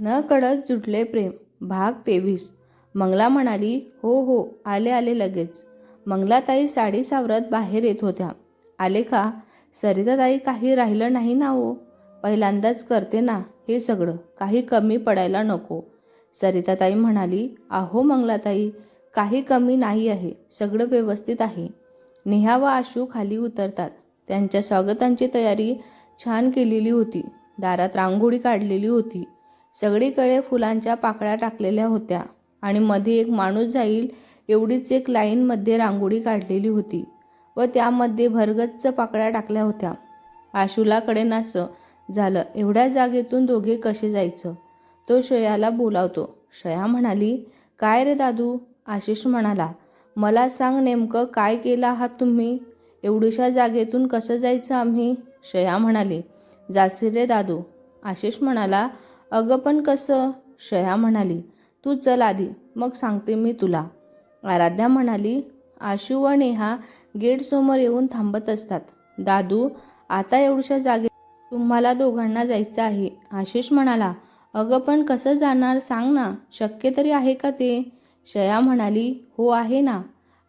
न कळत जुटले प्रेम. भाग तेवीस. मंगला म्हणाली हो हो आले आले लगेच. मंगलाताई साडी सावरत बाहेर येत होत्या. आले का? सरिताताई काही राहिलं नाही ना हो पहिल्यांदाच करते ना हे सगळं. काही कमी पडायला नको. सरिताताई म्हणाली अहो मंगलाताई काही कमी नाही आहे. सगळं व्यवस्थित आहे. नेहा व आशू खाली उतरतात. त्यांच्या स्वागतांची तयारी छान केलेली होती. दारात रांगोळी काढलेली होती. सगळीकडे फुलांच्या पाकळ्या टाकलेल्या होत्या आणि मध्ये एक माणूस जाईल एवढीच एक लाईनमध्ये रांगोळी काढलेली होती व त्यामध्ये भरगच्च पाकळ्या टाकल्या होत्या. आशूला कडेनासं झालं एवढ्या जागेतून दोघे कसे जायचं? तो श्रेयाला बोलावतो श्रेया म्हणाली काय रे दादू? आशिष म्हणाला मला सांग नेमकं काय केलं आहात तुम्ही? एवढीशा जागेतून कसं जायचं आम्ही? श्रेया म्हणाली जासीर रे दादू. आशिष म्हणाला अगं पण कसं? श्रेया म्हणाली तू चल आधी मग सांगते मी तुला. आराध्या म्हणाली आशू व नेहा गेटसमोर येऊन थांबत असतात. दादू आता एवढशा जागे तुम्हाला दोघांना जायचं आहे. आशिष म्हणाला अगं पण कसं जाणार? सांग ना शक्य तरी आहे का ते? शया म्हणाली हो आहे ना.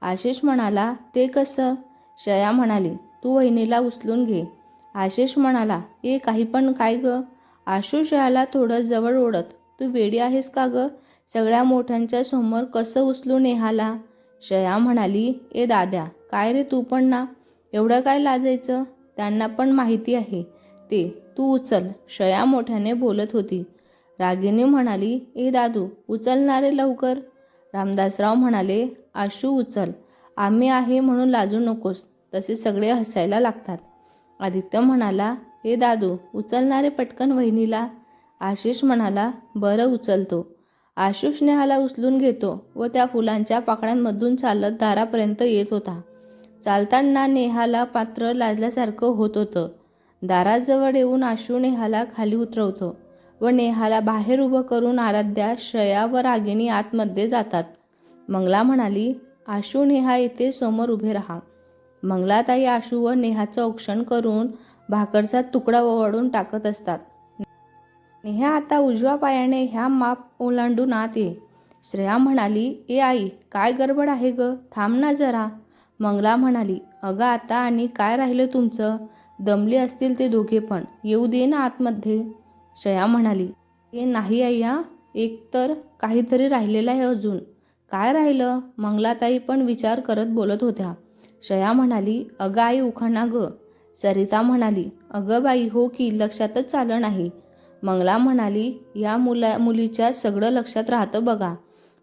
आशिष म्हणाला ते कसं? शया म्हणाली तू वहिनीला उचलून घे. आशिष म्हणाला ए काही पण काय गं? आशू शयाला थोडं जवळ ओढत तू वेडी आहेस का ग? सगळ्या मोठ्यांच्या समोर कसं उचलू नेहाला? शया म्हणाली ए दाद्या काय रे तू पण ना? एवढं काय लाजायचं? त्यांना पण माहिती आहे. ते तू उचल शया मोठ्याने बोलत होती. रागिनी म्हणाली ए दादू उचलणारे लवकर. रामदासराव म्हणाले आशू उचल. आम्ही आहे म्हणून लाजू नकोस तसे सगळे हसायला लागतात. आदित्य म्हणाला ए दादू उचलणारे पटकन वहिनीला. आशिष म्हणाला बरं उचलतो. आशुष नेहाला उचलून घेतो व त्या फुलांच्या पाकळ्यांमधून चालत दारापर्यंत येत होता. चालताना नेहाला पात्र लाजल्यासारखं होत होतं. दाराजवळ येऊन आशू नेहाला खाली उतरवतो व नेहाला बाहेर उभं करून आराध्या श्रेया व रागिणी आतमध्ये जातात. मंगला म्हणाली आशू नेहा येथे समोर उभे राहा. मंगलाताई आशू व नेहाचं औक्षण करून भाकरचा तुकडा ओवाळून टाकत असतात. नेहा आता उजव्या पायाने ह्या माप ओलांडून आत ये श्रेया म्हणाली ए आई काय गडबड आहे ग? थांब ना जरा. मंगला म्हणाली अगं आता आणि काय राहिलं तुमचं? दमले असतील ते दोघे पण. येऊ दे ना आतमध्ये. श्रेया म्हणाली ए नाही आई हा एक तर काहीतरी राहिलेलं आहे अजून. काय राहिलं? मंगलाताई पण विचार करत बोलत होत्या. श्रेया म्हणाली अगं आई उखाणा ग. सरिता म्हणाली अगं बाई हो की लक्षातच आलं नाही. मंगला म्हणाली या मुला मुलीच्या सगळं लक्षात राहतं बघा.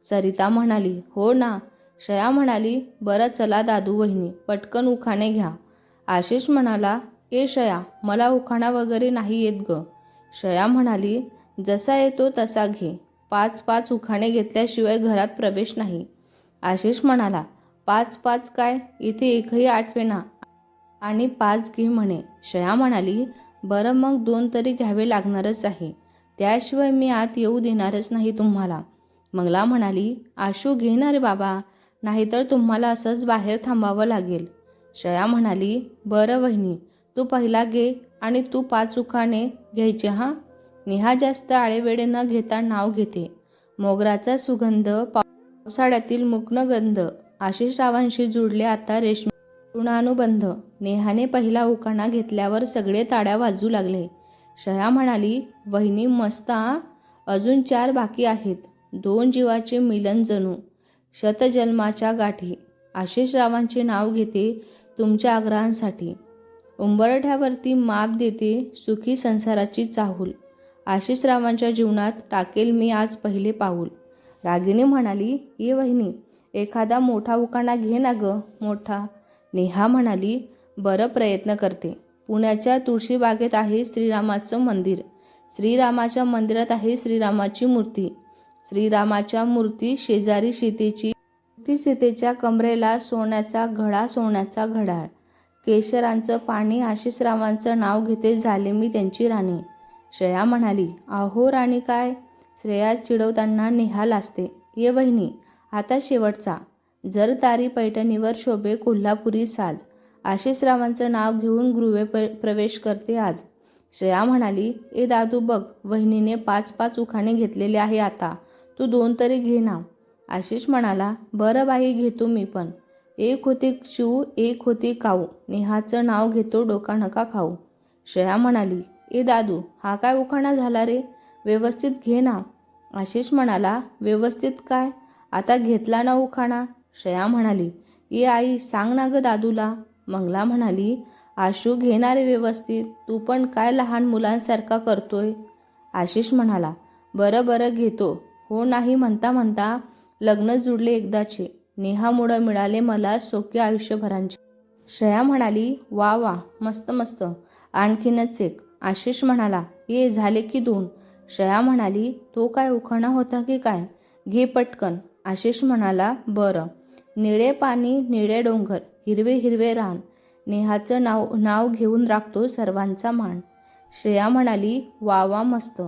सरिता म्हणाली हो ना. शया म्हणाली बरं चला दादू वहिनी पटकन उखाणे घ्या. आशिष म्हणाला ए शया मला उखाणा वगैरे नाही येत ग. शया म्हणाली जसा येतो तसा घे. पाच पाच उखाणे घेतल्याशिवाय घरात प्रवेश नाही. आशिष म्हणाला पाच पाच काय? इथे एकही आठवेना आणि पाच घे म्हणे. श्रेया म्हणाली बरं मग दोन तरी घ्यावे लागणारच आहे. त्याशिवाय मी आत येऊ देणारच नाही तुम्हाला. मंगला म्हणाली आशू घे ना रे बाबा. नाहीतर तुम्हाला असंच बाहेर थांबावं लागेल. श्रेया म्हणाली बरं वहिनी तू पहिला घे आणि तू पाच उखाणे घ्यायचे हां? नेहा जास्त आळेवेडे न घेता नाव घेते. मोगराचा सुगंध पावसाळ्यातील मुग्नगंध आशिषरावांशी जुडले आता रेशमी ऋणानुबंध नेहाने पहिला उकाणा घेतल्यावर सगळे ताड्या वाजू लागले. शया म्हणाली वहिनी मस्ता अजून चार बाकी आहेत. दोन जीवाचे मिलन जणू. शतजन्माच्या गाठी. आशिषरावांचे नाव घेते तुमच्या आग्रहांसाठी. उंबरठ्यावरती माप देते सुखी संसाराची चाहूल. आशिषरावांच्या जीवनात टाकेल मी आज पहिले पाऊल. रागिनी म्हणाली ये वहिनी एखादा मोठा उकाणा घे ना ग मोठा. नेहा म्हणाली बरं प्रयत्न करते. पुण्याच्या तुळशीबागेत आहे श्रीरामाचं मंदिर. श्रीरामाच्या मंदिरात आहे श्रीरामाची मूर्ती. श्रीरामाच्या मूर्ती शेजारी सीतेची ती सीतेच्या कमरेला सोन्याचा घडा सोन्याचा घडाळ केशरांचं पाणी आशिषरावांचं नाव घेते झाले मी त्यांची राणी. श्रेया म्हणाली अहो राणी काय श्रेया चिडवताना नेहा लाजते ये वहिनी आता शेवटचा. जर तारी पैठणीवर शोभे कोल्हापुरी साज आशिषरावांचं नाव घेऊन गृहे प प्रवेश करते आज. श्रेया म्हणाली ए दादू बघ वहिनीने पाच पाच उखाणे घेतलेले आहे आता. तू दोन तरी घे ना. आशिष म्हणाला बरं बाई घेतो मी पण. एक होती शिव एक होती काऊ. नेहाचं नाव घेतो डोका नका खाऊ. श्रेया म्हणाली ए दादू हा काय उखाणा झाला रे? व्यवस्थित घे ना. आशिष म्हणाला व्यवस्थित काय? आता घेतला ना उखाणा? श्रेया म्हणाली ये आई सांग ना ग दादूला. मंगला म्हणाली आशू घेणारे व्यवस्थित तू पण काय लहान मुलांसारखा करतोय? आशिष म्हणाला बरं बरं घेतो. हो नाही म्हणता म्हणता लग्न जुडले एकदाचे. नेहामुळं मिळाले मला सोके आयुष्यभरांचे. श्रेया म्हणाली वा वा मस्त मस्त. आणखीनच एक. आशिष म्हणाला ये झाले की दोन. श्रेया म्हणाली तो काय उखाणा होता की काय? घे पटकन. आशिष म्हणाला बरं. निळे पाणी निळे डोंगर हिरवे हिरवे रान. नेहाचं नाव नाव घेऊन राखतो सर्वांचा मान. श्रेया म्हणाली वा वा मस्त.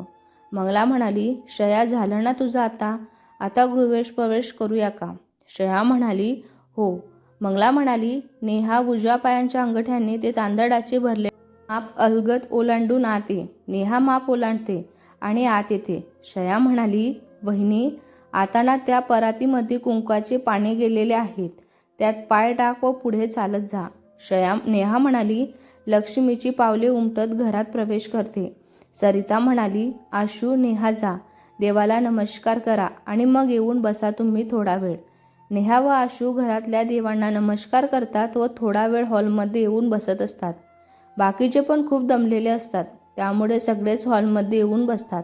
मंगला म्हणाली श्रेया झालं ना तुझं आता? आता गृहेश प्रवेश करूया का? श्रेया म्हणाली हो. मंगला म्हणाली नेहा उजव्या पायांच्या अंगठ्याने ते तांदळाचे भरले. माप अलगत ओलांडून आत नेहा माप ओलांडते आणि आत येते. श्रेया म्हणाली वहिनी आता ना त्या परातीमध्ये कुंकाचे पाणी गेलेले आहेत. त्यात पाय टाक व पुढे चालत जा. शयाम नेहा म्हणाली लक्ष्मीची पावले उमटत घरात प्रवेश करते. सरिता म्हणाली आशू नेहा जा. देवाला नमस्कार करा आणि मग येऊन बसा तुम्ही थोडा वेळ. नेहा व आशू घरातल्या देवांना नमस्कार करतात व थोडा वेळ हॉलमध्ये येऊन बसत असतात. बाकीचे पण खूप दमलेले असतात. त्यामुळे सगळेच हॉलमध्ये येऊन बसतात.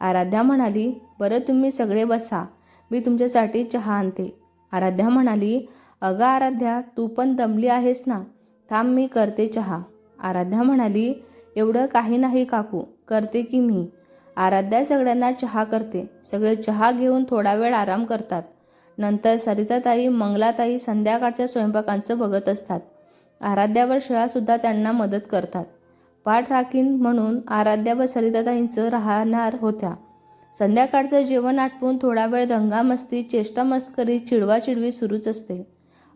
आराध्या म्हणाली बरं तुम्ही सगळे बसा मी तुमच्यासाठी चहा आणते. आराध्या म्हणाली अगं आराध्या तू पण दमली आहेस ना थांब मी करते चहा. आराध्या म्हणाली एवढं काही नाही काकू करते की मी. आराध्या सगळ्यांना चहा करते सगळे चहा घेऊन थोडा वेळ आराम करतात. नंतर सरिताताई मंगलाताई संध्याकाळच्या स्वयंपाकांचं बघत असतात. आराध्यावर व श्रेयासुद्धा त्यांना मदत करतात. पाठ राखीन म्हणून आराध्या व सरिताताईंचं राहणार होत्या. संध्याकाळचं जेवण आटपून थोडा वेळ दंगामस्ती चेष्टामस्करी चिडवाचिडवी सुरूच असते.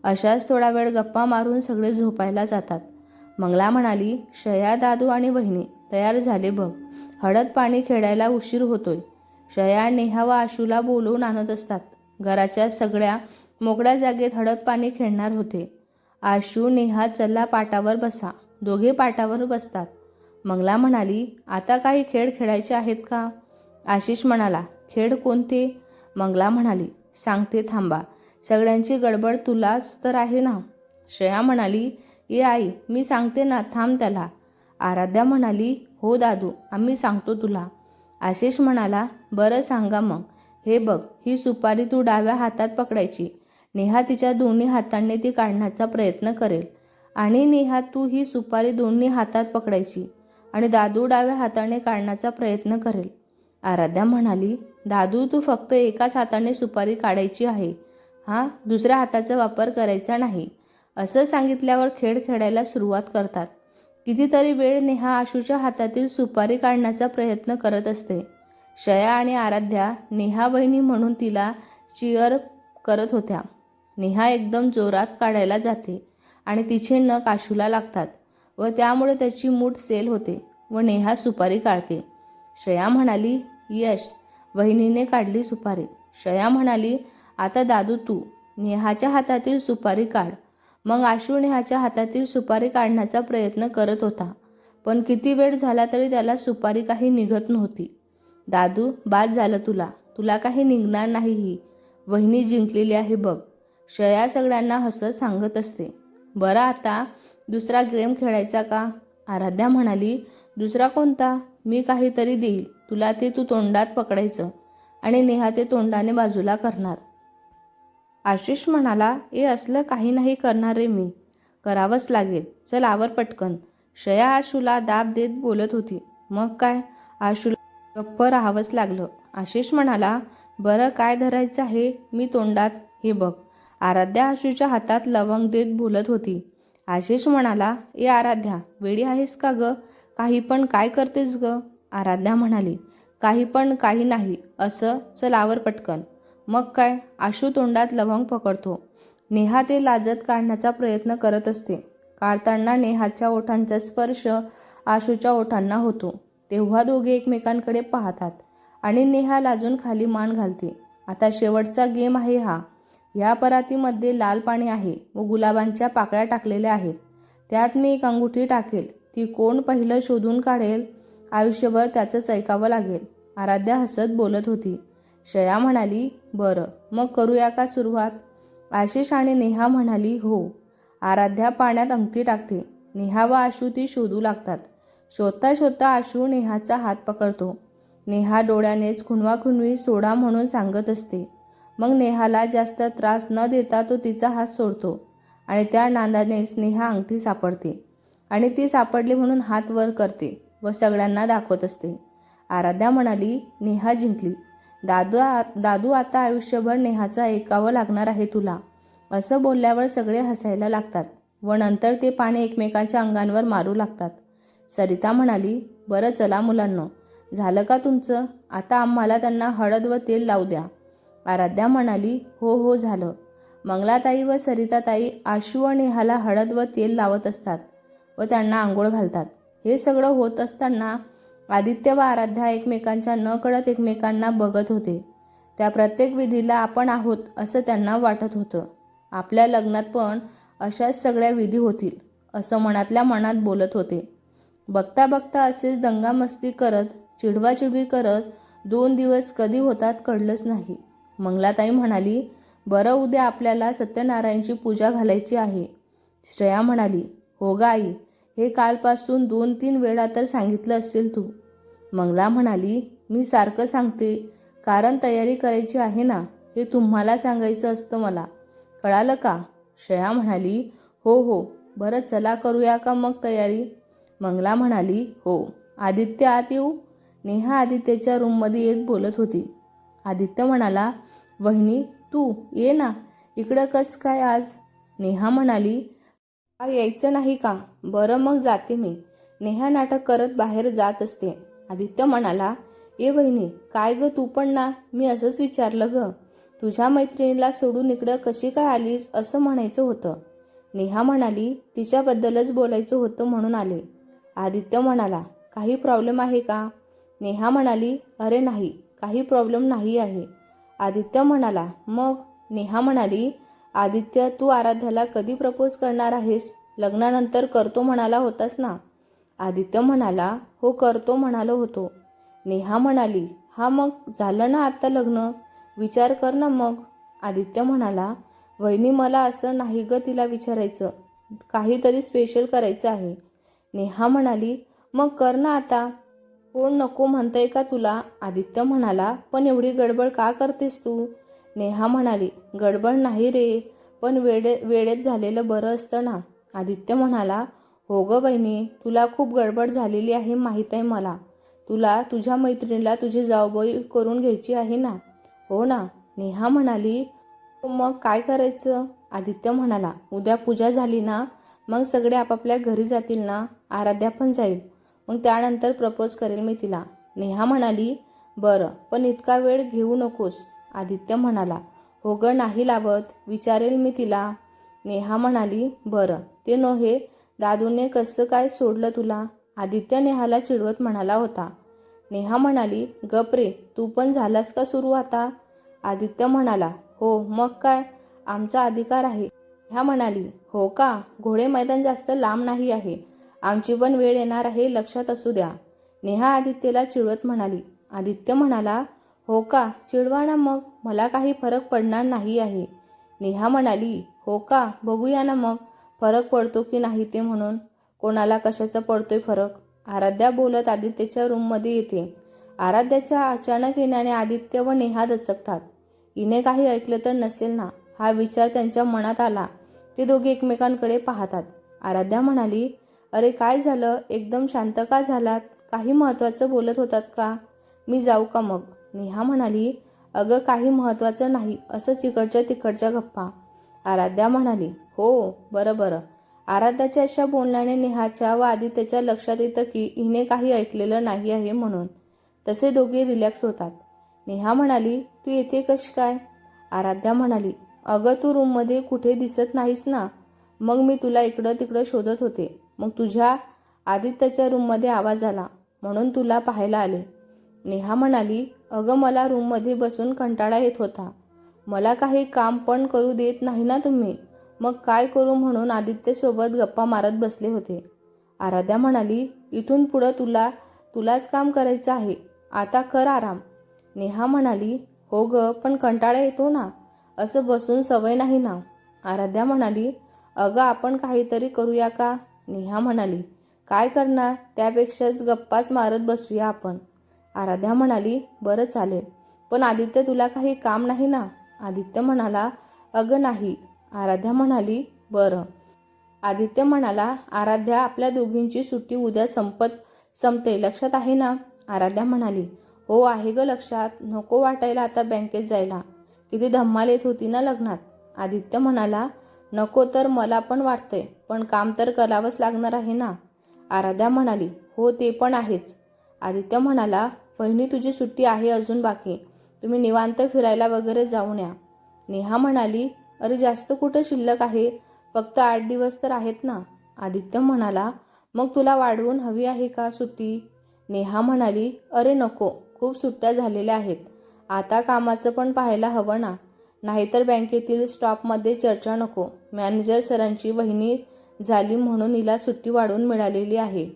अशाच थोडा वेळ गप्पा मारून सगळे झोपायला जातात. मंगला म्हणाली शया दादू आणि वहिनी तयार झाले बघ. हळद पाणी खेळायला उशीर होतोय. शया नेहा व आशूला बोलवून आणत असतात. घराच्या सगळ्या मोकळ्या जागेत हळद पाणी खेळणार होते. आशू नेहा चल्ला पाटावर बसा. दोघे पाटावर बसतात. मंगला म्हणाली आता काही खेळ खेळायचे आहेत का? आशिष म्हणाला खेळ कोणते? मंगला म्हणाली सांगते थांबा सगळ्यांची गडबड तुलाच तर आहे ना? श्रेया म्हणाली ये आई मी सांगते ना थांब त्याला. आराध्या म्हणाली हो दादू आम्ही सांगतो तुला. आशिष म्हणाला बरं सांगा मग हे बघ ही सुपारी तू डाव्या हातात पकडायची. नेहा तिच्या दोन्ही हातांनी ती काढण्याचा प्रयत्न करेल आणि नेहा तू ही सुपारी दोन्ही हातात पकडायची. आणि दादू डाव्या हाताने काढण्याचा प्रयत्न करेल. आराध्या म्हणाली दादू तू फक्त एकाच हाताने सुपारी काढायची आहे. हां दुसऱ्या हाताचा वापर करायचा नाही. असं सांगितल्यावर खेळ खेळायला सुरुवात करतात. कितीतरी वेळ नेहा आशूच्या हातातील सुपारी काढण्याचा प्रयत्न करत असते. शया आणि आराध्या नेहा बहिणी म्हणून तिला चिअर करत होत्या. नेहा एकदम जोरात काढायला जाते आणि तिचे नख आशूला लागतात व त्यामुळे त्याची मूठ सेल होते. व नेहा सुपारी काढते. श्रेया म्हणाली यश. वहिनीने काढली सुपारी. श्रेया म्हणाली आता दादू तू नेहाच्या हातातील सुपारी काढ. मग आशू नेहाच्या हातातील सुपारी काढण्याचा प्रयत्न करत होता. पण किती वेळ झाला तरी त्याला सुपारी काही निघत नव्हती. दादू बाद झालं तुला. तुला काही निघणार नाही ही. वहिनी जिंकलेली आहे बघ. श्रेया सगळ्यांना हसत सांगत असते. बरं आता दुसरा गेम खेळायचा का? आराध्या म्हणाली दुसरा कोणता? मी काहीतरी देईल. तुला ते तू तोंडात पकडायचं आणि नेहा ते तोंडाने बाजूला करणार. आशिष म्हणाला ए असलं काही नाही करणार रे मी. करावंच लागेल. चल आवर पटकन. श्रेया आशूला दाब देत बोलत होती. मग काय? आशूला गप्प राहावंच लागलं. आशिष म्हणाला बरं काय धरायचं आहे? मी तोंडात हे बघ. आराध्या आशूच्या हातात लवंग देत बोलत होती. आशिष म्हणाला ए आराध्या वेडी आहेस का गं? काही पण काय करतेस ग? आराध्या म्हणाली. काही पण काही नाही. असं? चल आवर पटकन. मग काय? आशू तोंडात लवंग पकडतो. नेहा ते लाजत काढण्याचा प्रयत्न करत असते. काढताना नेहाच्या ओठांचा स्पर्श आशूच्या ओठांना होतो. तेव्हा दोघे एकमेकांकडे पाहतात आणि नेहा लाजून खाली मान घालते. आता शेवटचा गेम आहे हा. या परातीमध्ये लाल पाणी आहे व गुलाबांच्या पाकळ्या टाकलेल्या आहेत. त्यात मी एक अंगुठी टाकेल. की कोण पहिलं शोधून काढेल? आयुष्यभर त्याचंच ऐकावं लागेल. आराध्या हसत बोलत होती. श्रेया म्हणाली बरं मग करूया का सुरुवात? आशिष आणि नेहा म्हणाली हो. आराध्या पाण्यात अंगठी टाकते. नेहा व आशू ती शोधू लागतात. शोधता शोधता आशू नेहाचा हात पकडतो. नेहा डोळ्यानेच खुणवाखुणवी सोडा म्हणून सांगत असते. मग नेहाला जास्त त्रास न देता तो तिचा हात सोडतो आणि त्या नांदानेच नेहा अंगठी सापडते. आणि ती सापडली म्हणून हात वर करते व सगळ्यांना दाखवत असते. आराध्या म्हणाली नेहा जिंकली. दादू आ- दादू आता आयुष्यभर नेहाचा ऐकावं लागणार आहे तुला. असं बोलल्यावर सगळे हसायला लागतात व नंतर ते पाणी एकमेकांच्या अंगांवर मारू लागतात. सरिता म्हणाली बरं चला मुलांनो. झालं का तुमचं? आता आम्हाला त्यांना हळद व तेल लावू द्या. आराध्या म्हणाली हो हो झालं. मंगलाताई व सरिताताई आशू व नेहाला हळद व तेल लावत असतात. व त्यांना आंघोळ घालतात. हे सगळं होत असताना आदित्य व आराध्या एकमेकांच्या न कळत एकमेकांना बघत होते. त्या प्रत्येक विधीला आपण आहोत असं त्यांना वाटत होतं. आपल्या लग्नात पण अशाच सगळ्या विधी होतील असं मनातल्या मनात बोलत होते. बघता बघता असेच दंगामस्ती करत चिडवाचिडवी करत दोन दिवस कधी होतात कळलंच नाही. मंगलाताई म्हणाली बरं उद्या आपल्याला सत्यनारायणची पूजा घालायची आहे. श्रेया म्हणाली हो ग आई हे कालपासून दोन तीन वेळा तर सांगितलं असेल तू. मंगला म्हणाली मी सारखं सांगते. कारण तयारी करायची आहे ना हे तुम्हाला सांगायचं असतं मला. कळालं का? श्रेया म्हणाली हो हो. बरं चला करूया का मग तयारी? मंगला म्हणाली हो. आदित्य आत येऊ? नेहा आदित्यच्या रूममध्ये येत बोलत होती. आदित्य म्हणाला वहिनी तू ये ना. इकडं कस काय आज? नेहा म्हणाली यायचं नाही का? बरं मग जाते मी. नेहा नाटक करत बाहेर जात असते. आदित्य म्हणाला ए वहिनी काय ग तू पण ना? मी असंच विचारलं ग. तुझ्या मैत्रिणीला सोडून इकडं कशी काय आलीस? असं म्हणायचं होतं. नेहा म्हणाली तिच्याबद्दलच बोलायचं होतं म्हणून आले. आदित्य म्हणाला काही प्रॉब्लेम आहे का? नेहा म्हणाली अरे नाही काही प्रॉब्लेम नाही आहे. आदित्य म्हणाला मग? नेहा म्हणाली आदित्य तू आराध्याला कधी प्रपोज करणार आहेस? लग्नानंतर करतो म्हणाला होतास ना? आदित्य म्हणाला हो करतो म्हणालो होतो. नेहा म्हणाली हा मग झालं ना आत्ता लग्न? विचार कर ना मग. आदित्य म्हणाला वहिनी मला असं नाही ग तिला विचारायचं. काहीतरी स्पेशल करायचं आहे. नेहा म्हणाली मग कर ना आता. कोण नको म्हणतंय का तुला? आदित्य म्हणाला पण एवढी गडबड का करतेस तू? नेहा म्हणाली गडबड नाही रे पण वेडे वेळेत झालेलं बरं असतं ना. आदित्य म्हणाला हो ग बहिणी तुला खूप गडबड झालेली आहे माहीत आहे मला. तुला तुझ्या मैत्रिणीला तुझी जावबाई करून घ्यायची आहे ना. हो ना नेहा म्हणाली. मग काय करायचं? आदित्य म्हणाला. उद्या पूजा झाली ना मग सगळे आपापल्या घरी जातील ना आराध्या पण जाईल. मग त्यानंतर प्रपोज करेल मी तिला. नेहा म्हणाली बरं पण इतका वेळ घेऊ नकोस. आदित्य म्हणाला हो ग नाही लावत. विचारेल मी तिला. नेहा म्हणाली बरं. ते नोहे दादूने कसं काय सोडलं तुला? आदित्य नेहाला चिडवत म्हणाला होता. नेहा म्हणाली गप रे तू पण झालास का सुरू आता? आदित्य म्हणाला हो मग काय? आमचा अधिकार आहे. नेहा म्हणाली हो का? घोडे मैदान जास्त लांब नाही आहे. आमची पण वेळ येणार आहे लक्षात असू द्या. नेहा आदित्यला चिडवत म्हणाली. आदित्य म्हणाला हो का? चिडवा ना मग. मला काही फरक पडणार नाही आहे. नेहा म्हणाली हो का? बघूया ना मग. फरक पडतो की नाही ते म्हणून. कोणाला कशाचा पडतोय फरक? आराध्या बोलत आदित्यच्या रूममध्ये येते. आराध्याच्या अचानक येण्याने आदित्य व नेहा दचकतात. हिने काही ऐकलं तर नसेल ना? हा विचार त्यांच्या मनात आला. ते दोघे एकमेकांकडे पाहतात. आराध्या म्हणाली अरे काय झालं? एकदम शांत का झालात? काही महत्त्वाचं बोलत होतात का? मी जाऊ का मग? नेहा म्हणाली अगं काही महत्त्वाचं नाही. असं चिकडच्या तिकडच्या गप्पा. आराध्या म्हणाली हो बरं बरं. आराध्याच्या अशा बोलण्याने नेहाच्या व आदित्यच्या लक्षात येतं की हिने काही ऐकलेलं नाही आहे म्हणून. तसे दोघे रिलॅक्स होतात. नेहा म्हणाली तू येते कशी काय? आराध्या म्हणाली अगं तू रूममध्ये कुठे दिसत नाहीस ना? मग मी तुला इकडं तिकडं शोधत होते. मग तुझ्या आदित्यच्या रूममध्ये आवाज आला. म्हणून तुला पाहायला आले. नेहा म्हणाली अगं मला रूममध्ये बसून कंटाळा येत होता. मला काही काम पण करू देत नाही ना तुम्ही? मग काय करू म्हणून आदित्यसोबत गप्पा मारत बसले होते. आराध्या म्हणाली इथून पुढं तुला तुलाच काम करायचं आहे. आता कर आराम. नेहा म्हणाली हो ग पण कंटाळा येतो ना? असं बसून सवय नाही ना? आराध्या म्हणाली अगं आपण काहीतरी करूया का? नेहा म्हणाली काय करणार? त्यापेक्षाच गप्पाच मारत बसूया आपण. आराध्या म्हणाली बरं चालेल. पण आदित्य तुला काही काम नाही ना? आदित्य म्हणाला अगं नाही. आराध्या म्हणाली बरं. आदित्य म्हणाला आराध्या आपल्या दोघींची सुट्टी उद्या संपत संपते. लक्षात आहे ना? आराध्या म्हणाली हो आहे ग लक्षात. नको वाटायला आता बँकेत जायला. किती धम्माल येत होती ना लग्नात? आदित्य म्हणाला नको तर मला पण वाटतंय पण काम तर करावंच लागणार आहे ना? आराध्या म्हणाली हो ते पण आहेच. आदित्य म्हणाला वहिनी तुझी सुट्टी आहे अजून बाकी. तुम्ही निवांत फिरायला वगैरे जाऊन या. नेहा म्हणाली अरे जास्त कुठं शिल्लक आहे? फक्त आठ दिवस तर आहेत ना. आदित्य म्हणाला मग तुला वाढवून हवी आहे का सुट्टी? नेहा म्हणाली अरे नको. खूप सुट्ट्या झालेल्या आहेत. आता कामाचं पण पाहायला हवं ना. नाहीतर बँकेतील स्टॉपमध्ये चर्चा नको. मॅनेजर सरांची वहिनी झाली म्हणून हिला सुट्टी वाढवून मिळालेली आहे.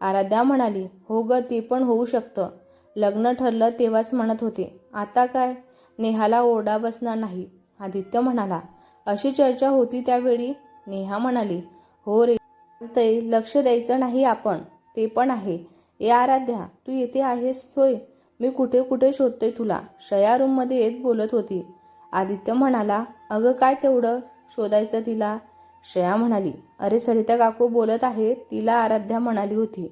आराध्या म्हणाली हो ग ते पण होऊ शकतं. लग्न ठरलं तेव्हाच म्हणत होते आता काय? नेहाला ओरडा बसणार नाही. आदित्य म्हणाला अशी चर्चा होती त्यावेळी? नेहा म्हणाली हो रे ते लक्ष द्यायचं नाही आपण ते पण आहे. ए आराध्या तू येथे आहेस होय? मी कुठे कुठे शोधतोय तुला? शया रूममध्ये येत बोलत होती. आदित्य म्हणाला अगं काय तेवढं? शोधायचं तिला? श्रेया म्हणाली अरे सरिता काकू बोलत आहे तिला आराध्या म्हणाली होती.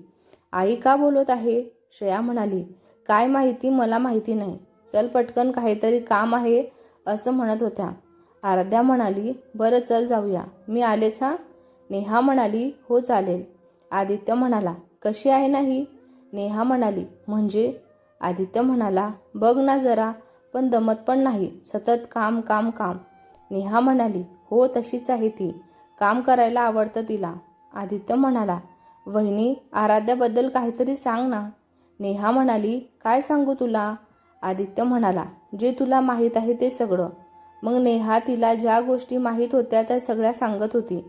आई का बोलत आहे? श्रेया म्हणाली काय माहिती मला माहिती नाही. चल पटकन काहीतरी काम आहे असं म्हणत होत्या. आराध्या म्हणाली बरं चल जाऊया. मी आलेच हा? नेहा म्हणाली हो चालेल. आदित्य म्हणाला कशी आहे नाही? नेहा म्हणाली म्हणजे? आदित्य म्हणाला बघ ना जरा पण दमत पण नाही. सतत काम काम काम. नेहा म्हणाली हो तशीच आहे ती. काम करायला आवडतं तिला. आदित्य म्हणाला वहिनी आराध्याबद्दल काहीतरी सांग ना. नेहा म्हणाली काय सांगू तुला? आदित्य म्हणाला जे तुला माहीत आहे ते सगळं. मग नेहा तिला ज्या गोष्टी माहीत होत्या त्या सगळ्या सांगत होती.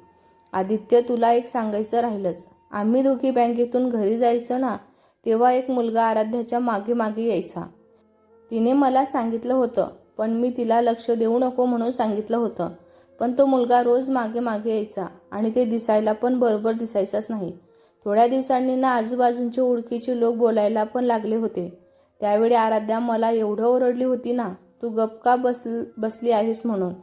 आदित्य तुला एक सांगायचं राहिलंच. आम्ही दोघी बँकेतून घरी जायचं ना तेव्हा एक मुलगा आराध्याच्या मागे मागे यायचा. तिने मला सांगितलं होतं पण मी तिला लक्ष देऊ नको म्हणून सांगितलं होतं. पण तो मुलगा रोज मागे मागे यायचा आणि ते दिसायला पण बरोबर दिसायचाच नाही. थोड्या दिवसांनी ना आजूबाजूंचे ओळखीचे लोक बोलायला पण लागले होते. त्यावेळी आराध्या मला एवढं ओरडली होती ना तू गपका बस बसली आहेस म्हणून?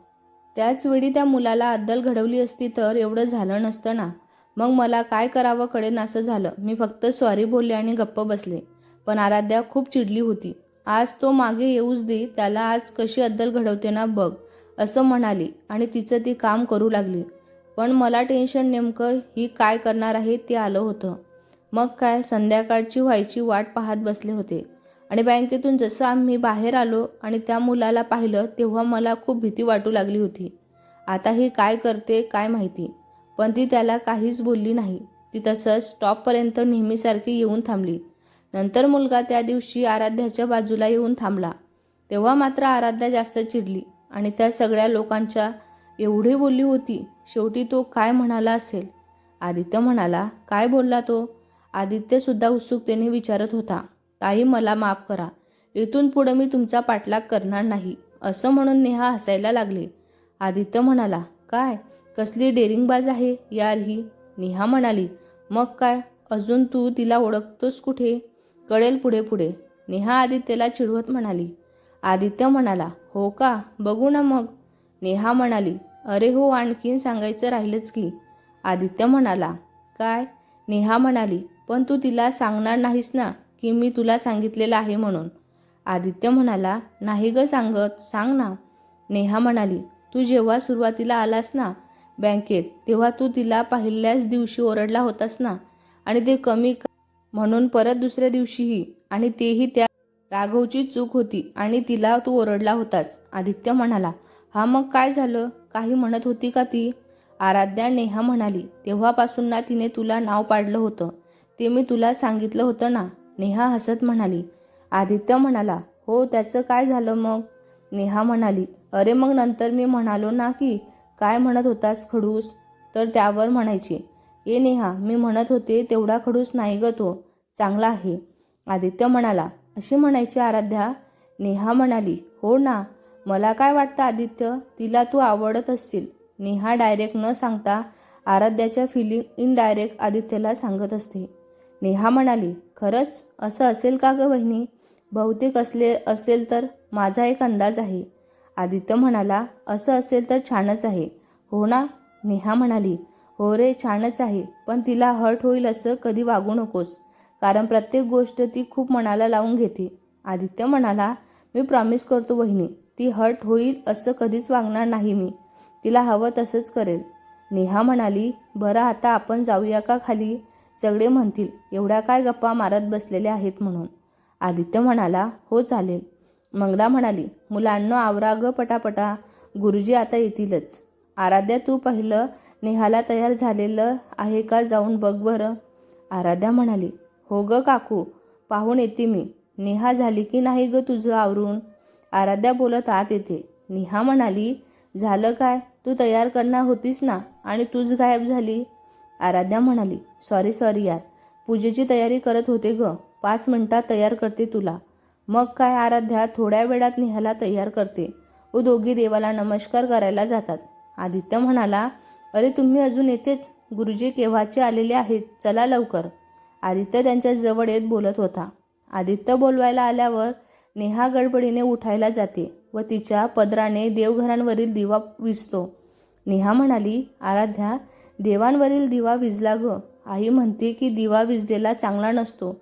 त्याचवेळी त्या मुलाला अद्दल घडवली असती तर एवढं झालं नसतं ना. मग मला काय करावं कळेन असं झालं. मी फक्त सॉरी बोलले आणि गप्प बसले. पण आराध्या खूप चिडली होती. आज तो मागे येऊच दे त्याला आज कशी अद्दल घडवते ना बघ असं म्हणाली आणि तिचं ती काम करू लागली. पण मला टेन्शन नेमकं ही काय करणार आहे ते आलं होतं. मग काय? संध्याकाळची व्हायची वाट पाहत बसले होते. आणि बँकेतून जसं आम्ही बाहेर आलो आणि त्या मुलाला पाहिलं तेव्हा मला खूप भीती वाटू लागली होती. आता ही काय करते काय माहिती? पण ती त्याला काहीच बोलली नाही. ती तसंच स्टॉपपर्यंत नेहमीसारखी येऊन थांबली. नंतर मुलगा त्या दिवशी आराध्याच्या बाजूला येऊन थांबला. तेव्हा मात्र आराध्या जास्त चिडली आणि त्या सगळ्या लोकांच्या एवढी बोलली होती. शेवटी तो काय म्हणाला असेल? आदित्य म्हणाला काय बोलला तो? आदित्यसुद्धा उत्सुकतेने विचारत होता ताई मला माफ करा. इथून पुढं मी तुमचा पाठलाग करणार नाही. असं म्हणून नेहा हसायला लागली. आदित्य म्हणाला काय? कसली डेरिंगबाज आहे यार ही? नेहा म्हणाली मग काय? अजून तू तिला ओळखतोस कुठे? कळेल पुढे पुढे. नेहा आदित्यला चिडवत म्हणाली. आदित्य म्हणाला हो का? बघू ना मग. नेहा म्हणाली अरे हो आणखीन सांगायचं राहिलंच की. आदित्य म्हणाला काय? नेहा म्हणाली पण तू तिला सांगणार नाहीस ना की मी तुला सांगितलेलं आहे म्हणून. आदित्य म्हणाला नाही ग सांगत सांग ना. नेहा म्हणाली तू जेव्हा सुरुवातीला आलास ना बँकेत तेव्हा तू तिला पहिल्याच दिवशी ओरडला होतास ना आणि ते कमी का- म्हणून परत दुसऱ्या दिवशीही आणि तेही त्या राघवची चूक होती आणि तिला तू ओरडला होतास. आदित्य म्हणाला हा मग काय झालं? काही म्हणत होती का ती? आराध्या नेहा म्हणाली तेव्हापासून ना तिने तुला नाव पाडलं होतं. ते मी तुला सांगितलं होतं ना? नेहा हसत म्हणाली. आदित्य म्हणाला हो त्याचं काय झालं मग? नेहा म्हणाली अरे मग नंतर मी म्हणालो ना की काय म्हणत होतास खडूस? तर त्यावर म्हणायचे ए नेहा मी म्हणत होते तेवढा खडूस नाही ग तो. चांगला आहे. आदित्य म्हणाला अशी म्हणायची आराध्या? नेहा म्हणाली हो ना. मला काय वाटतं आदित्य? तिला तू आवडत असशील. नेहा डायरेक्ट न सांगता आराध्याच्या फिलिंग इनडायरेक्ट आदित्यला सांगत असते. नेहा म्हणाली खरंच? असं असेल का ग वहिनी बहुतेक असले असेल तर माझा एक अंदाज आहे. आदित्य म्हणाला असं असेल तर छानच आहे. हो ना? नेहा म्हणाली हो रे छानच आहे. पण तिला हर्ट होईल असं कधी वागू नकोस. कारण प्रत्येक गोष्ट ती खूप मनाला लावून घेते. आदित्य म्हणाला मी प्रॉमिस करतो वहिनी ती हर्ट होईल असं कधीच वागणार नाही मी. तिला हवं तसंच करेल. नेहा म्हणाली बरं आता आपण जाऊया का खाली? सगळे म्हणतील एवढ्या काय गप्पा मारत बसलेल्या आहेत म्हणून. आदित्य म्हणाला हो चालेल. मंगला म्हणाली मुलांना आवरा ग पटापटा. गुरुजी आता येतीलच. आराध्या तू पाहिलं नेहाला तयार झालेलं आहे का जाऊन बघ बरं. आराध्या म्हणाली हो ग काकू. पाहून येते मी. नेहा झाली की नाही ग तुझं आवरून? आराध्या बोलत आत येते. नेहा म्हणाली झालं काय? तू तयार करणार होतीस ना? आणि तूच गायब झाली? आराध्या म्हणाली सॉरी सॉरी यार. पूजेची तयारी करत होते ग. पाच मिनिटात तयार करते तुला. मग काय आराध्या? थोड्या वेळात नेहाला तयार करते. व दोघी देवाला नमस्कार करायला जातात. आदित्य म्हणाला अरे तुम्ही अजून येतेच? गुरुजी केव्हाचे आलेले आहेत? चला लवकर. आदित्य त्यांच्या जवळ येत बोलत होता. आदित्य बोलवायला आल्यावर नेहा गडबडीने उठायला जाते व तिच्या पदराने देवघरांवरील दिवा विजतो. नेहा म्हणाली आराध्या देवांवरील दिवा विजला ग. आई म्हणते की दिवा विजलेला चांगला नसतो.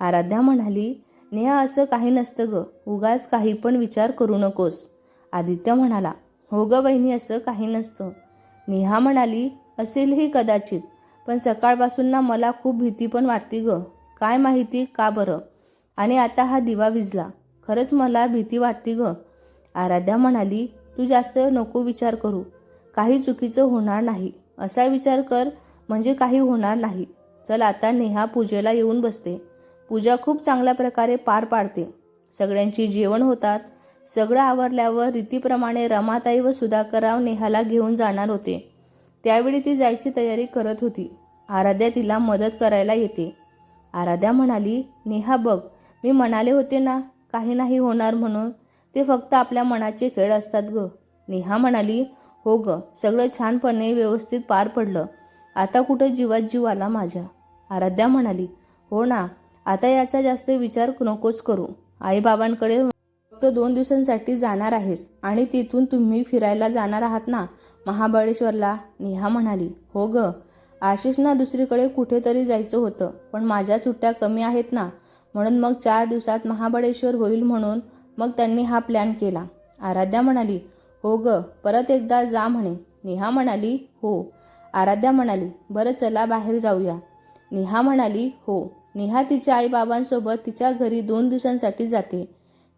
आराध्या म्हणाली नेहा असं काही नसतं ग. उगाच काही पण विचार करू नकोस. आदित्य म्हणाला हो ग बहिणी असं काही नसतं. नेहा म्हणाली असेलही कदाचित पण सकाळपासून ना मला खूप भीती पण वाटते ग. काय माहिती का बरं? आणि आता हा दिवा विजला. खरंच मला भीती वाटते ग. आराध्या म्हणाली तू जास्त नको विचार करू. काही चुकीचं होणार नाही. असा विचार कर म्हणजे काही होणार नाही. चल आता नेहा पूजेला येऊन बसते. पूजा खूप चांगल्या प्रकारे पार पाडते. सगळ्यांची जेवण होतात. सगळं आवरल्यावर रीतीप्रमाणे रमाताई व सुधाकरराव नेहाला घेऊन जाणार होते. त्यावेळी ती जायची तयारी करत होती. आराध्या तिला मदत करायला येते. आराध्या म्हणाली नेहा बघ मी म्हणाले होते ना काही नाही होणार म्हणून ते फक्त आपल्या मनाचे खेळ असतात ग. नेहा म्हणाली हो ग सगळं छानपणे व्यवस्थित पार पडलं. आता कुठं जीवात जीव आला माझ्या? आराध्या म्हणाली हो ना आता याचा जास्त विचार नकोच करू. आईबाबांकडे फक्त दोन दिवसांसाठी जाणार आहेस आणि तिथून तुम्ही फिरायला जाणार आहात ना महाबळेश्वरला? नेहा म्हणाली हो ग. आशिषना दुसरीकडे कुठेतरी जायचं होतं पण माझ्या सुट्ट्या कमी आहेत ना म्हणून मग चार दिवसात महाबळेश्वर होईल म्हणून मग त्यांनी हा प्लॅन केला. आराध्या म्हणाली हो ग परत एकदा जा म्हणे. नेहा म्हणाली हो. आराध्या म्हणाली बरं चला बाहेर जाऊया. नेहा म्हणाली हो. नेहा तिच्या आईबाबांसोबत तिच्या घरी दोन दिवसांसाठी जाते.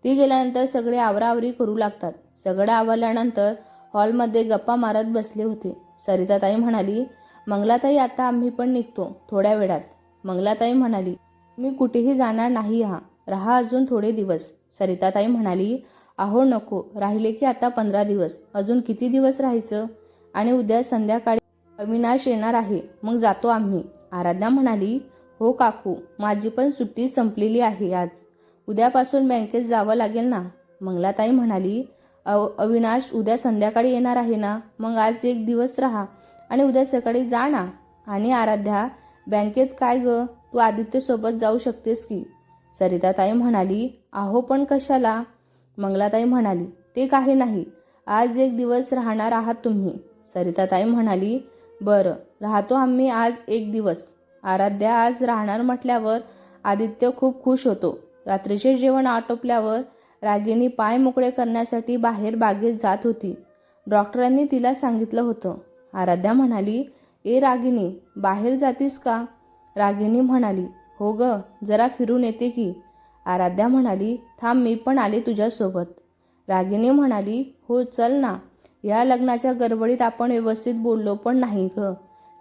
ती गेल्यानंतर सगळे आवराआवरी करू लागतात. सगळं आवरल्यानंतर हॉलमध्ये गप्पा मारत बसले होते. सरिताताई म्हणाली मंगलाताई आता आम्ही पण निघतो थोड्या वेळात. मंगलाताई म्हणाली मी कुठेही जाणार नाही हा. राहा अजून थोडे दिवस. सरिताताई म्हणाली अहो नको. राहिले की आता पंधरा दिवस. अजून किती दिवस राहायचं? आणि उद्या संध्याकाळी अविनाश येणार आहे. मग जातो आम्ही. आराध्या म्हणाली हो काकू. माझी पण सुट्टी संपलेली आहे आज. उद्यापासून बँकेत जावं लागेल ना? मंगलाताई म्हणाली अव अविनाश उद्या संध्याकाळी येणार आहे ना? मग आज एक दिवस राहा. आणि उद्या सकाळी जा ना. आणि आराध्या बँकेत काय ग? तू आदित्यसोबत जाऊ शकतेस की? सरिताताई म्हणाली अहो पण कशाला? मंगलाताई म्हणाली ते काही नाही. आज एक दिवस राहणार आहात तुम्ही. सरिताताई म्हणाली बरं राहतो आम्ही आज एक दिवस. आराध्या आज राहणार म्हटल्यावर आदित्य खूप खुश होतो. रात्रीचे जेवण आटोपल्यावर रागिनी पाय मोकळे करण्यासाठी बाहेर बागेत जात होती. डॉक्टरांनी तिला सांगितलं होतं. आराध्या म्हणाली ए रागिनी बाहेर जातीस का? रागिणी म्हणाली हो ग जरा फिरून येते की. आराध्या म्हणाली थांब मी पण आले तुझ्यासोबत. रागिनी म्हणाली हो चल ना. या लग्नाच्या गडबडीत आपण व्यवस्थित बोललो पण नाही ग.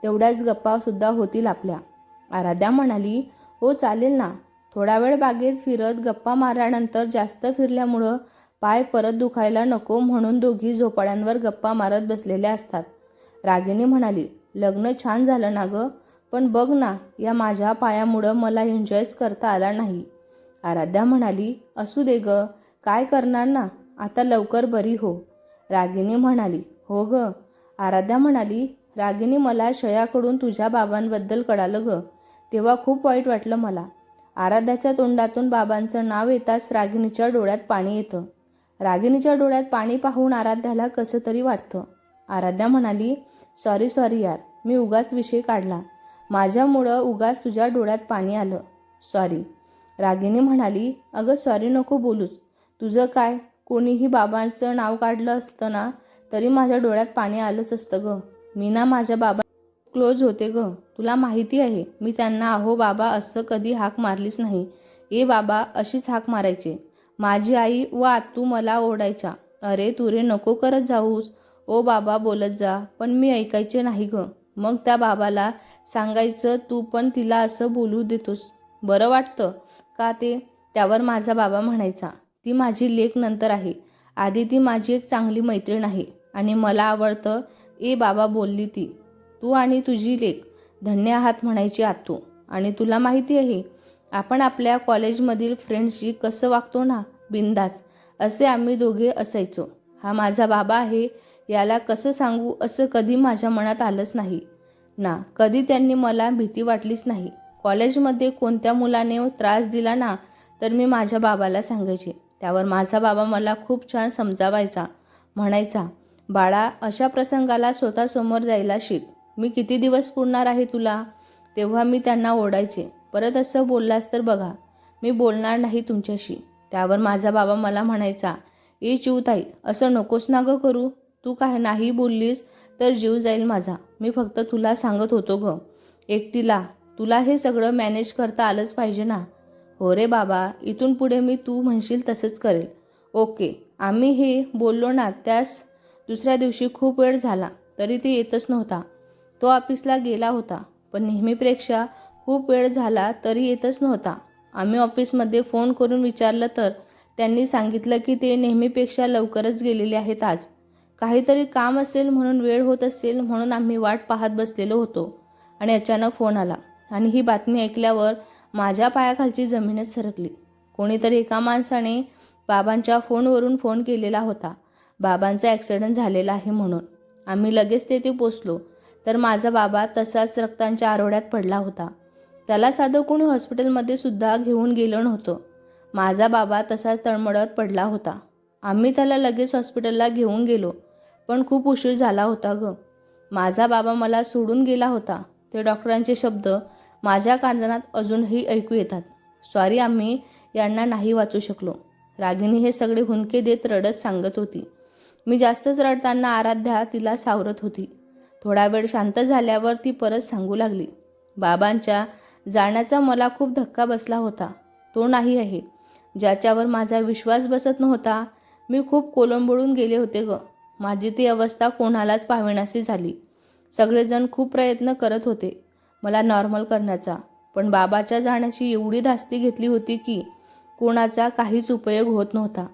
तेवढ्याच गप्पासुद्धा होतील आपल्या. आराध्या म्हणाली हो चालेल ना. थोडा वेळ बागेत फिरत गप्पा मारल्यानंतर जास्त फिरल्यामुळं पाय परत दुखायला नको म्हणून दोघी झोपाळ्यांवर गप्पा मारत बसलेल्या असतात. रागिणी म्हणाली लग्न छान झालं ना गं. पण बघ ना या माझ्या पायामुळं मला एन्जॉयच करता आला नाही. आराध्या म्हणाली असू दे ग काय करणार ना? आता लवकर बरी हो. रागिणी म्हणाली हो ग. आराध्या म्हणाली रागिनी मला शयाकडून तुझ्या बाबांबद्दल कळालं ग. तेव्हा खूप वाईट वाटलं मला. आराध्याच्या तोंडातून बाबांचं नाव येताच रागिणीच्या डोळ्यात पाणी येतं. रागिणीच्या डोळ्यात पाणी पाहून आराध्याला कसं तरी वाटतं. आराध्या म्हणाली सॉरी सॉरी यार मी उगाच विषय काढला. माझ्यामुळं उगाच तुझ्या डोळ्यात पाणी आलं. सॉरी रागीने म्हणाली अगं सॉरी नको बोलूस. तुझं काय? कोणीही बाबांचं नाव काढलं असतं ना तरी माझ्या डोळ्यात पाणी आलंच असतं ग. मी ना माझ्या बाबा क्लोज होते ग. तुला माहिती आहे मी त्यांना अहो बाबा असं कधी हाक मारलीच नाही. ए बाबा अशीच हाक मारायचे. माझी आई व आतू मला ओढायच्या अरे तुरे नको करत जाऊस. ओ बाबा बोलत जा. पण मी ऐकायचे नाही गं. मग त्या बाबाला सांगायचं तू पण तिला असं बोलू देतोस. बरं वाटतं का ते? त्यावर माझा बाबा म्हणायचा ती माझी लेख नंतर आहे. आधी ती माझी एक चांगली मैत्रीण आहे आणि मला आवडतं ए बाबा बोलली ती. तू आणि तुझी लेख. धन्य आहात म्हणायची आतू. आणि तुला माहिती आहे आपण आपल्या कॉलेजमधील फ्रेंडशी कसं वागतो ना? बिंदास. असे आम्ही दोघे असायचो. हा माझा बाबा आहे याला कसं सांगू असं कधी माझ्या मनात आलंच नाही. ना कधी त्यांनी मला भीती वाटलीच नाही. कॉलेजमध्ये कोणत्या मुलाने त्रास दिला ना तर मी माझ्या बाबाला सांगायचे. त्यावर माझा बाबा मला खूप छान समजावायचा. म्हणायचा बाळा अशा प्रसंगाला स्वतःसमोर जायला शिक. मी किती दिवस पुरणार आहे तुला? तेव्हा मी त्यांना ओढायचे परत असं बोललास तर बघा. मी बोलणार नाही तुमच्याशी. त्यावर माझा बाबा मला म्हणायचा ए चिवताई असं नकोस ना गं करू. तू काय नाही बोललीस तर जीव जाईल माझा. मी फक्त तुला सांगत होतो ग. एकटीला तुला हे सगळं मॅनेज करता आलंच पाहिजे ना? हो रे बाबा इथून पुढे मी तू म्हणशील तसंच करेल. ओके आम्ही हे बोललो ना त्यास दुसऱ्या दिवशी खूप वेळ झाला तरी ते येतच नव्हता. तो ऑफिसला गेला होता पण नेहमीपेक्षा खूप वेळ झाला तरी येतच नव्हता. आम्ही ऑफिसमध्ये फोन करून विचारलं तर त्यांनी सांगितलं की ते नेहमीपेक्षा लवकरच गेलेले आहेत आज. काहीतरी काम असेल म्हणून वेळ होत असेल म्हणून आम्ही वाट पाहत बसलेलो होतो. आणि अचानक फोन आला. आणि ही बातमी ऐकल्यावर माझ्या पायाखालची जमीनच सरकली. कोणीतरी एका माणसाने बाबांच्या फोनवरून फोन केलेला होता. बाबांचा ॲक्सिडेंट झालेला आहे म्हणून. आम्ही लगेच तेथे पोचलो. तर माझा बाबा तसाच रक्तांच्या आरोड्यात पडला होता. त्याला साधं कोणी हॉस्पिटलमध्ये सुद्धा घेऊन गेलं नव्हतं. माझा बाबा तसाच तळमळत पडला होता. आम्ही त्याला लगेच हॉस्पिटलला घेऊन गेलो. पण खूप उशीर झाला होता ग. माझा बाबा मला सोडून गेला होता. ते डॉक्टरांचे शब्द माझ्या कांदनात अजूनही ऐकू येतात. सॉरी आम्ही यांना नाही वाचू शकलो. रागिनी हे सगळे हुंके देत रडत सांगत होती. मी जास्तच रडताना आराध्या तिला सावरत होती. थोडा वेळ शांत झाल्यावर ती परत सांगू लागली. बाबांच्या जाण्याचा मला खूप धक्का बसला होता. तो नाही आहे. ज्याच्यावर माझा विश्वास बसत नव्हता मी खूप कोलंबळून गेले होते ग. माझी ती अवस्था कोणालाच पाहण्याची झाली. सगळेजण खूप प्रयत्न करत होते मला नॉर्मल करण्याचा. पण बाबाच्या जाण्याची एवढी धास्ती घेतली होती की कोणाचा काहीच उपयोग होत नव्हता.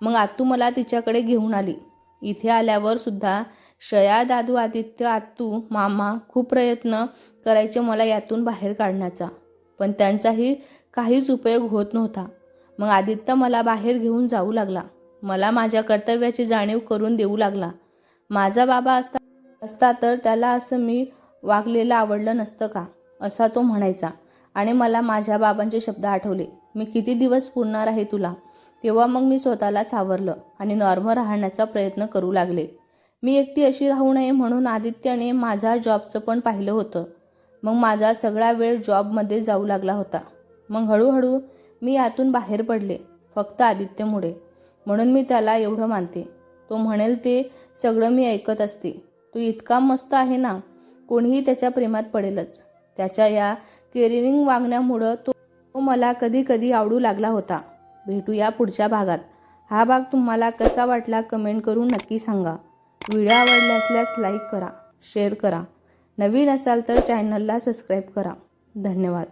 मग आत्तू मला तिच्याकडे घेऊन आली. इथे आल्यावर सुद्धा शया दादू आदित्य आत्तू मामा खूप प्रयत्न करायचे मला यातून बाहेर काढण्याचा. पण त्यांचाही काहीच उपयोग होत नव्हता. मग आदित्य मला बाहेर घेऊन जाऊ लागला. मला माझ्या कर्तव्याची जाणीव करून देऊ लागला. माझा बाबा असता असता तर त्याला असं मी वागलेलं आवडलं नसतं का? असा तो म्हणायचा. आणि मला माझ्या बाबांचे शब्द आठवले. मी किती दिवस पुरणार आहे तुला? तेव्हा मग मी स्वतःला सावरलं आणि नॉर्मल राहण्याचा प्रयत्न करू लागले. मी एकटी अशी राहू नये म्हणून आदित्याने माझा जॉबचं पण पाहिलं होतं. मग माझा सगळा वेळ जॉबमध्ये जाऊ लागला होता. मग हळूहळू मी यातून बाहेर पडले फक्त आदित्यमुळे. म्हणून मी त्याला एवढं मानते. तो म्हणेल ते सगळं मी ऐकत असते. तो इतका मस्त आहे ना कोणीही त्याच्या प्रेमात पडेलच. त्याच्या या केअरिंग वागण्यामुळं तो तो मला कधी कधी आवडू लागला होता. भेटूया पुढच्या भागात. हा भाग तुम्हाला कसा वाटला कमेंट करून नक्की सांगा. व्हिडिओ आवडला असल्यास लाईक करा शेअर करा. नवीन असाल तर चॅनलला सबस्क्राईब करा. धन्यवाद.